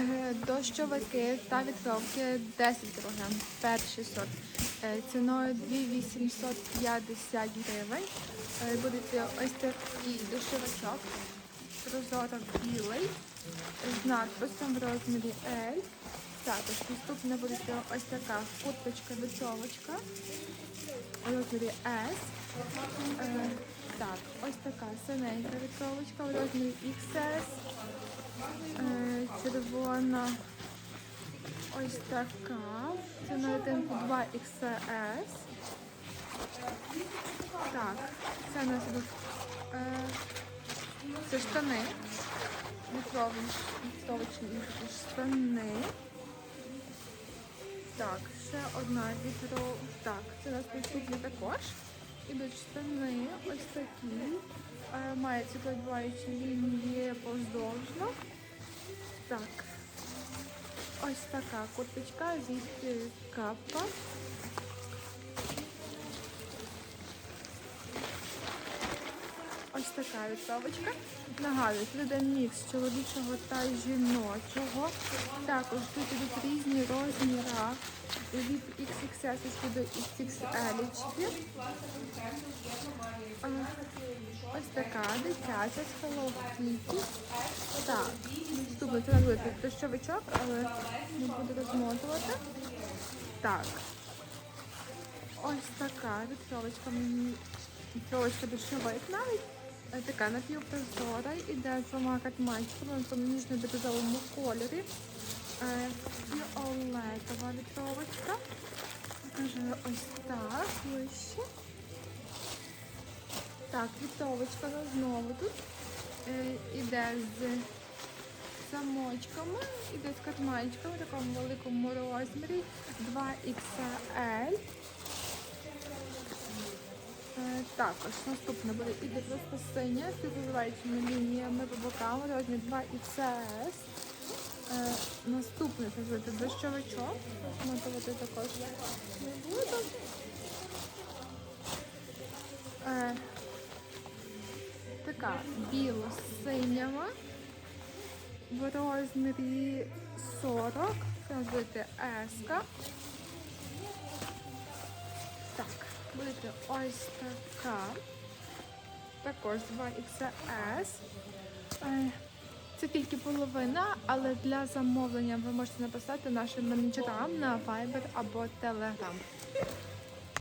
Е, Дощовики та вітровки 10 кг, перший сорт. Е, Ціною 2850 гривень. Е, Буде ось такий дощовичок. Прозоро білий з надписом в розмірі L. Також наступна буде ось така курточка-вітровочка у розмірі S. Так, ось така синенька вітровочка у розмірі XS. Е, червона ось така. Це на 1 2 XS. Так, це у нас е, це штани. Вітровочні штани. Так, ще одна вітро. Так, це у нас наступні також. Ідуть штани ось такі. Е, Має світлодбуваючі лінії поздовжно. Так. Ось така курточка від капа. Ось така відправочка. Нагадую, тут мікс чоловічого та жіночого. Також тут ідуть різні розміри від XXS до XXL. Ось така дитяча з Hello Kitty. Так, наступне це буде дощовичок, але не буду розмотувати. Так. Ось така відправочка. мені- Відправочка дощовик навіть. Е, Така напівпрозора, іде з в тому ніжно-бірюзовому кольорі. Е, Фіолетова відправочка. Покажу ось так, вище. Так, вітовочка знову тут е, іде з замочками, іде з катманчиками в такому великому розмірі 2XL. Е, також наступне буде іде просто синя з розвиваючими лініями по бокам, розмір 2XS. Е, наступне це буде дощовичок. Розмотувати також не буду. Е, така біло-синява в розмірі 40. Це буде еска. Так, ось така. Також 2XS. Е, Це тільки половина, але для замовлення ви можете написати нашим менеджерам на Viber або Telegram.